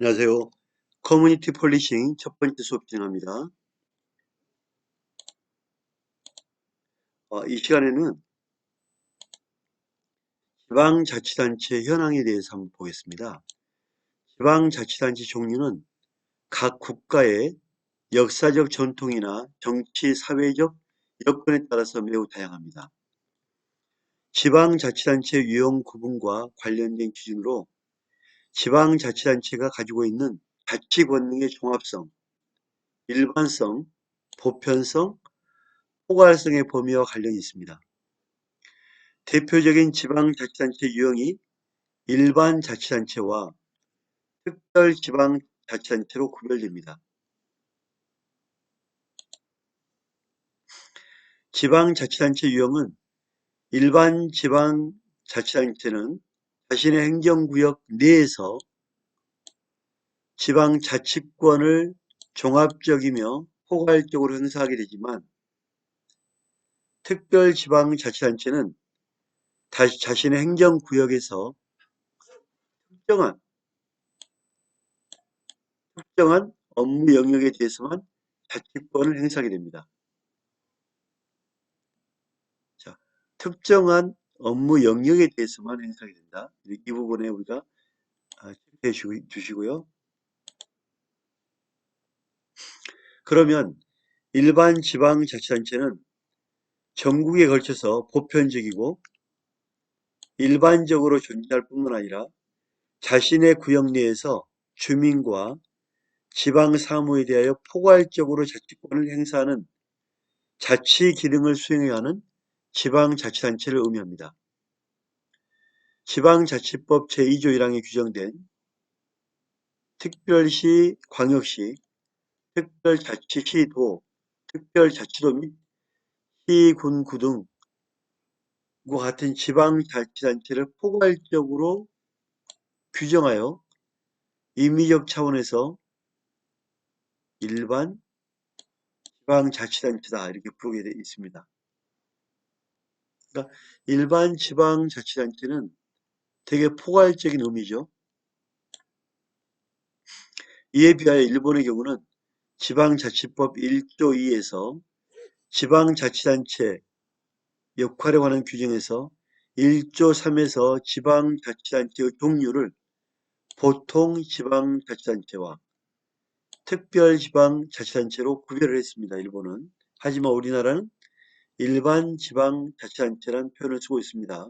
안녕하세요. 커뮤니티 폴리싱 첫 번째 수업 진행합니다. 어, 이 시간에는 지방자치단체 현황에 대해서 한번 보겠습니다. 지방자치단체 종류는 각 국가의 역사적 전통이나 정치, 사회적 여건에 따라서 매우 다양합니다. 지방자치단체 유형 구분과 관련된 기준으로 지방자치단체가 가지고 있는 자치 권능의 종합성, 일반성, 보편성, 포괄성의 범위와 관련이 있습니다. 대표적인 지방자치단체 유형이 일반자치단체와 특별지방자치단체로 구별됩니다. 지방자치단체 유형은 일반 지방자치단체는 자신의 행정구역 내에서 지방자치권을 종합적이며 포괄적으로 행사하게 되지만 특별지방자치단체는 자신의 행정구역에서 특정한 특정한 업무 영역에 대해서만 자치권을 행사하게 됩니다. 자, 특정한 업무 영역에 대해서만 행사하게 된다. 이 부분에 우리가 체크해 주시고요. 그러면 일반 지방자치단체는 전국에 걸쳐서 보편적이고 일반적으로 존재할 뿐만 아니라 자신의 구역 내에서 주민과 지방사무에 대하여 포괄적으로 자치권을 행사하는 자치 기능을 수행해야 하는 지방자치단체를 의미합니다. 지방자치법 제2조 1항에 규정된 특별시, 광역시, 특별자치시도, 특별자치도 및 시군구 등과 같은 지방자치단체를 포괄적으로 규정하여 임의적 차원에서 일반 지방자치단체다 이렇게 부르게 되어 있습니다. 그러니까 일반 지방자치단체는 되게 포괄적인 의미죠. 이에 비하여 일본의 경우는 지방자치법 1조 2에서 지방자치단체 역할에 관한 규정에서 1조 3에서 지방자치단체의 종류를 보통 지방자치단체와 특별지방자치단체로 구별을 했습니다. 일본은. 하지만 우리나라는 일반 지방자치단체라는 표현을 쓰고 있습니다.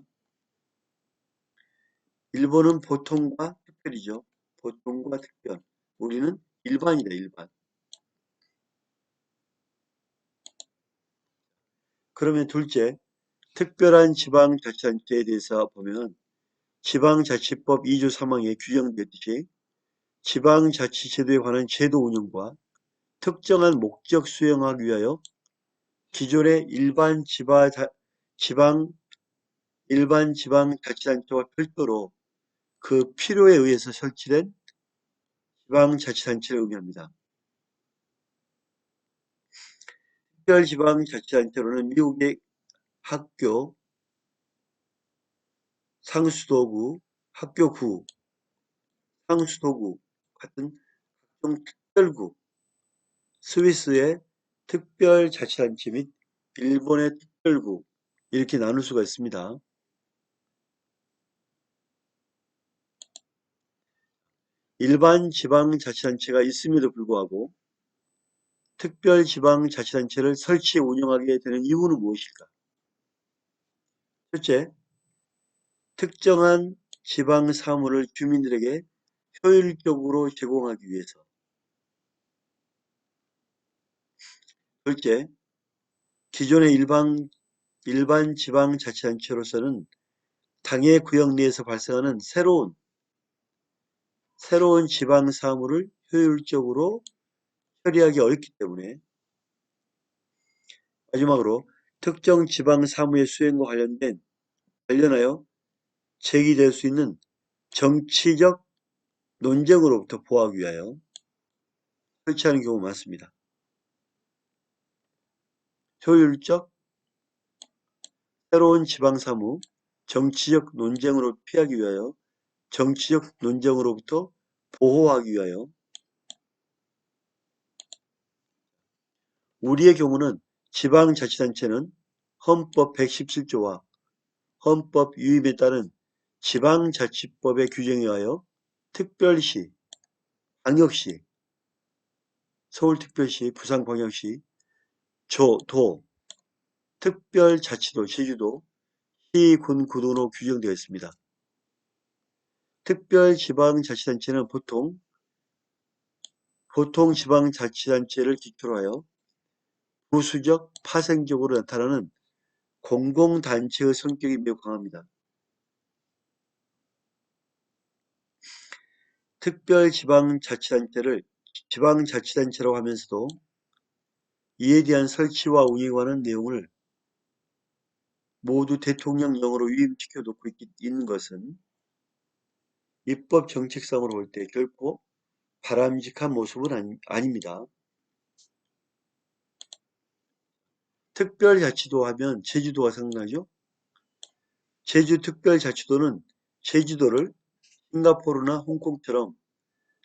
일본은 보통과 특별이죠. 보통과 특별. 우리는 일반이다, 일반. 그러면 둘째, 특별한 지방자치단체에 대해서 보면 지방자치법 2조 3항에 규정되듯이 지방자치제도에 관한 제도 운영과 특정한 목적 수행하기 위하여 기존의 일반 지바, 지방 일반 지방자치단체와 별도로 그 필요에 의해서 설치된 지방자치단체를 의미합니다. 특별지방자치단체로는 미국의 학교, 상수도구, 학교구, 상수도구 같은 각종 특별구, 스위스의 특별자치단체 및 일본의 특별구 이렇게 나눌 수가 있습니다. 일반 지방자치단체가 있음에도 불구하고 특별지방자치단체를 설치 운영하게 되는 이유는 무엇일까? 첫째, 특정한 지방 사무를 주민들에게 효율적으로 제공하기 위해서. 둘째, 기존의 일반, 일반 지방자치단체로서는 당의 구역 내에서 발생하는 새로운 새로운 지방 사무를 효율적으로 처리하기 어렵기 때문에 마지막으로 특정 지방 사무의 수행과 관련된 관련하여 제기될 수 있는 정치적 논쟁으로부터 보호하기 위하여 설치하는 경우가 많습니다. 효율적 새로운 지방사무 정치적 논쟁으로 피하기 위하여 정치적 논쟁으로부터 보호하기 위하여. 우리의 경우는 지방자치단체는 헌법 117조와 헌법 유입에 따른 지방자치법의 규정에 의하여 특별시, 광역시, 서울특별시, 부산광역시, 조, 도, 특별자치도, 제주도, 시, 군, 구도로 규정되어 있습니다. 특별지방자치단체는 보통 보통 지방자치단체를 기초로 하여 부수적, 파생적으로 나타나는 공공단체의 성격이 매우 강합니다. 특별지방자치단체를 지방자치단체라고 하면서도 이에 대한 설치와 관한 내용을 모두 대통령령으로 위임시켜 놓고 있는 것은 입법 정책상으로 볼 때 결코 바람직한 모습은 아니, 닙니다 특별자치도 하면 제주도가 생각나죠? 제주특별자치도는 제주도를 싱가포르나 홍콩처럼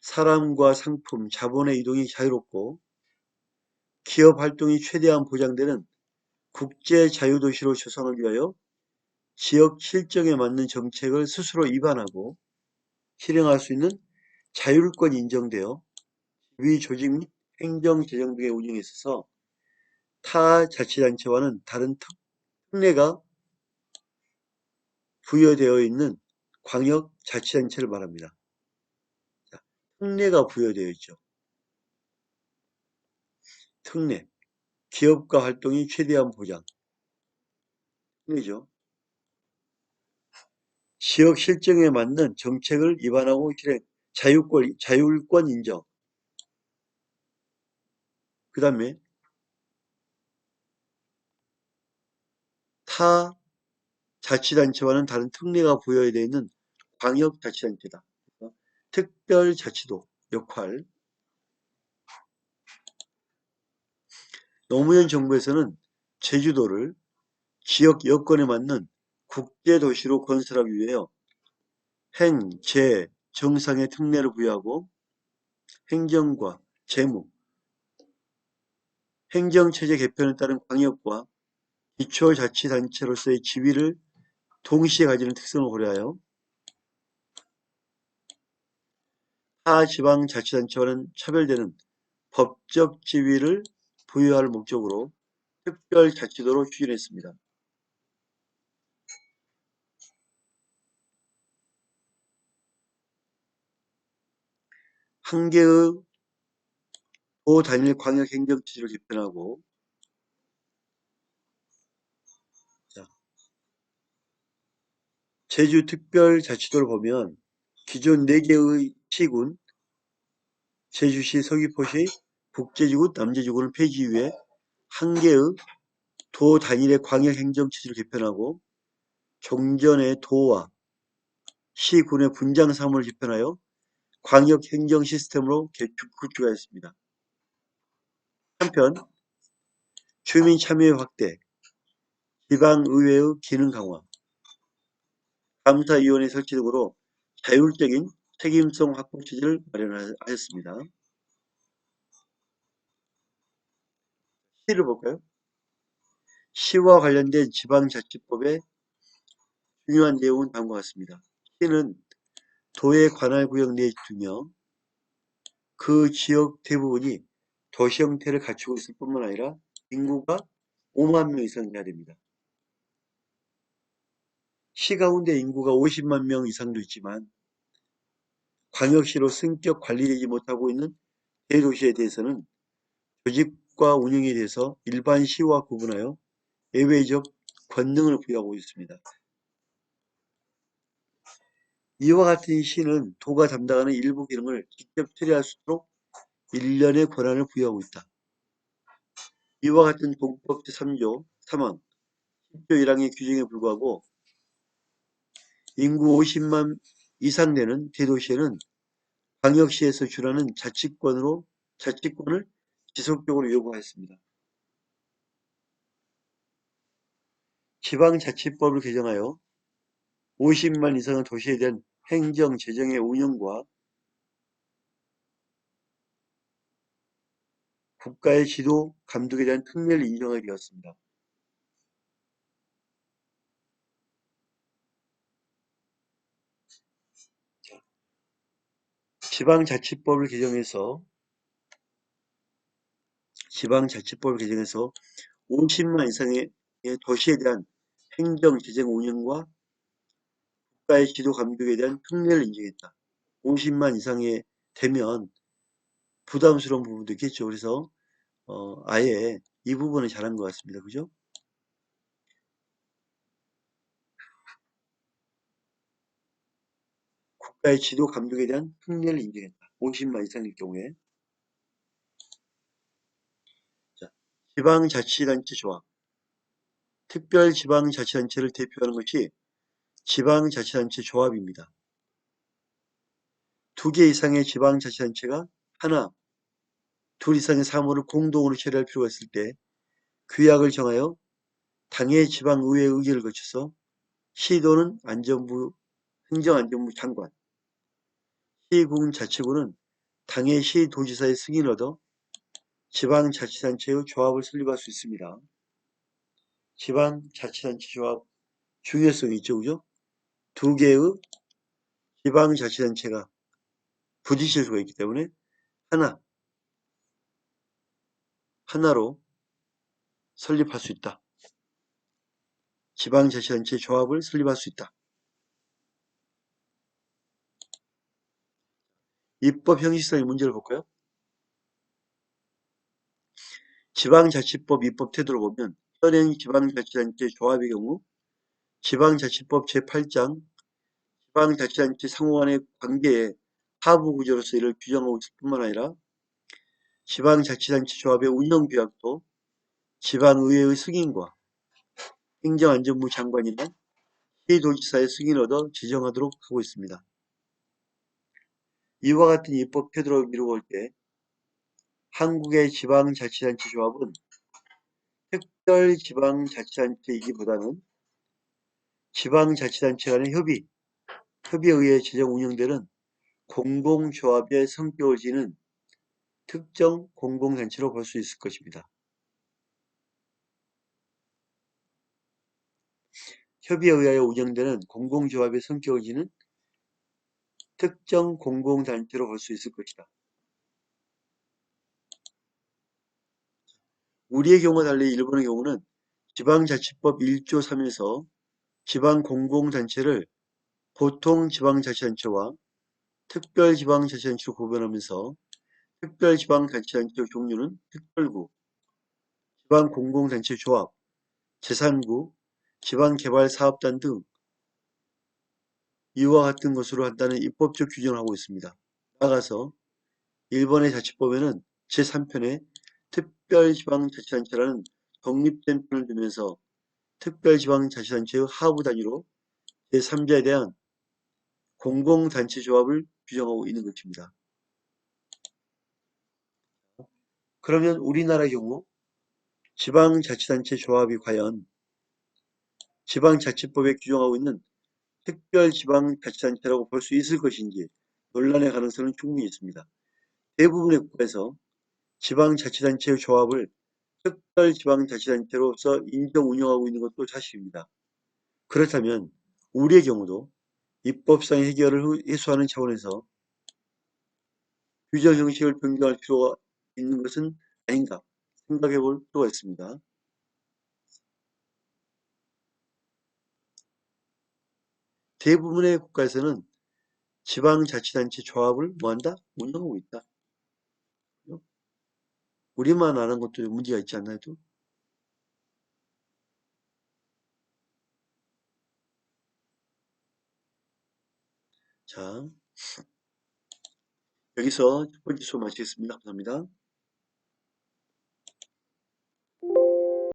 사람과 상품, 자본의 이동이 자유롭고 기업 활동이 최대한 보장되는 국제 자유도시로 조성하기 위하여 지역 실정에 맞는 정책을 스스로 입안하고 실행할 수 있는 자율권이 인정되어 위 조직 및 행정 재정 등의 운영에 있어서 타 자치단체와는 다른 특례가 부여되어 있는 광역 자치단체를 말합니다. 자, 특례가 부여되어 있죠. 특례, 기업과 활동이 최대한 보장. 특례죠. 지역 실정에 맞는 정책을 입안하고 실행, 자율권, 자율권 인정. 그 다음에 타 자치단체와는 다른 특례가 부여되어 있는 광역자치단체다. 특별자치도 역할 노무현 정부에서는 제주도를 지역 여건에 맞는 국제도시로 건설하기 위하여 행, 재, 정상의 특례를 부여하고 행정과 재무, 행정체제 개편에 따른 광역과 기초자치단체로서의 지위를 동시에 가지는 특성을 고려하여 타 지방자치단체와는 차별되는 법적 지위를 부여할 목적으로 특별자치도로 추진했습니다. 한 개의 도 단일 광역행정체제를 개편하고 제주특별자치도를 보면 기존 4개의 시군 제주시, 서귀포시, 북제지구, 남제지구를 폐지 후에 한 개의 도 단일의 광역행정체제를 개편하고 종전의 도와 시군의 분장사무를 개편하여 광역행정 시스템으로 구축하였습니다. 한편 주민 참여 확대, 지방의회의 기능 강화, 감사위원회 설치 등으로 자율적인 책임성 확보 체제를 마련하였습니다. 시를 볼까요? 시와 관련된 지방자치법의 중요한 내용은 다음과 같습니다. 시는 도의 관할 구역 내에 두며 그 지역 대부분이 도시 형태를 갖추고 있을 뿐만 아니라 인구가 5만 명 이상 돼야 됩니다. 시 가운데 인구가 50만 명 이상도 있지만 광역시로 승격 관리되지 못하고 있는 대도시에 대해서는 조직 과 운영에 대해서 일반 시와 구분하여 예외적 권능을 부여하고 있습니다. 이와 같은 시는 도가 담당하는 일부 기능을 직접 처리할 수 있도록 일련의 권한을 부여하고 있다. 이와 같은 동법 제3조 3항 10조 1항의 규정에 불구하고 인구 50만 이상 되는 대도시에는 광역시에서 주라는 자치권으로 자치권을 지속적으로 요구하였습니다. 지방자치법을 개정하여 50만 이상의 도시에 대한 행정, 재정의 운영과 국가의 지도, 감독에 대한 특례를 인정하게 되었습니다. 지방자치법을 개정해서 지방자치법을 개정해서 50만 이상의 도시에 대한 행정, 재정 운영과 국가의 지도 감독에 대한 특례를 인정했다. 50만 이상이 되면 부담스러운 부분도 있겠죠. 그래서 어, 아예 이 부분을 잘한 것 같습니다. 그죠? 국가의 지도 감독에 대한 특례를 인정했다. 50만 이상일 경우에. 자, 지방자치단체 조합. 특별지방자치단체를 대표하는 것이 지방자치단체 조합입니다. 두 개 이상의 지방자치단체가 하나, 둘 이상의 사무를 공동으로 처리할 필요가 있을 때 규약을 정하여 당의 지방의회 의결을 거쳐서 시도는 안전부, 행정안전부 장관, 시군자치구는 당의 시도지사의 승인을 얻어 지방자치단체의 조합을 설립할 수 있습니다. 지방자치단체 조합 중요성이 있죠. 그죠? 두 개의 지방자치단체가 부딪힐 수가 있기 때문에 하나, 하나로 설립할 수 있다. 지방자치단체 조합을 설립할 수 있다. 입법 형식상의 문제를 볼까요? 지방자치법 입법 태도를 보면 현행 지방자치단체 조합의 경우 지방자치법 제8장 지방자치단체 상호 간의 관계에 하부 구조로서 이를 규정하고 있을 뿐만 아니라 지방자치단체 조합의 운영규약도 지방의회의 승인과 행정안전부 장관이나 시도지사의 승인을 얻어 지정하도록 하고 있습니다. 이와 같은 입법 태도를 미루고 올때 한국의 지방자치단체 조합은 특별지방자치단체이기보다는 지방자치단체 간의 협의, 협의에 의해 재정 운영되는 공공조합의 성격을 지닌 특정 공공단체로 볼 수 있을 것입니다. 협의에 의하여 운영되는 공공조합의 성격을 지닌 특정 공공단체로 볼 수 있을 것이다. 우리의 경우와 달리 일본의 경우는 지방자치법 1조 3에서 지방공공단체를 보통지방자치단체와 특별지방자치단체로 구분하면서 특별지방자치단체 종류는 특별구, 지방공공단체 조합, 재산구, 지방개발사업단 등 이와 같은 것으로 한다는 입법적 규정을 하고 있습니다. 나아가서 일본의 자치법에는 제3편에 특별지방자치단체라는 독립된 편을 두면서 특별지방자치단체의 하부 단위로 제3자에 대한 공공단체 조합을 규정하고 있는 것입니다. 그러면 우리나라의 경우 지방자치단체 조합이 과연 지방자치법에 규정하고 있는 특별지방자치단체라고 볼 수 있을 것인지 논란의 가능성은 충분히 있습니다. 대부분의 국가에서 지방자치단체의 조합을 특별지방자치단체로서 인정 운영하고 있는 것도 사실입니다. 그렇다면 우리의 경우도 입법상의 해결을 해소하는 차원에서 규정 형식을 변경할 필요가 있는 것은 아닌가 생각해 볼 필요가 있습니다. 대부분의 국가에서는 지방자치단체 조합을 뭐한다? 운영하고 있다. 우리만 아는 것도 문제가 있지 않나요? 또? 자, 여기서 첫 번째 수업 마치겠습니다. 감사합니다.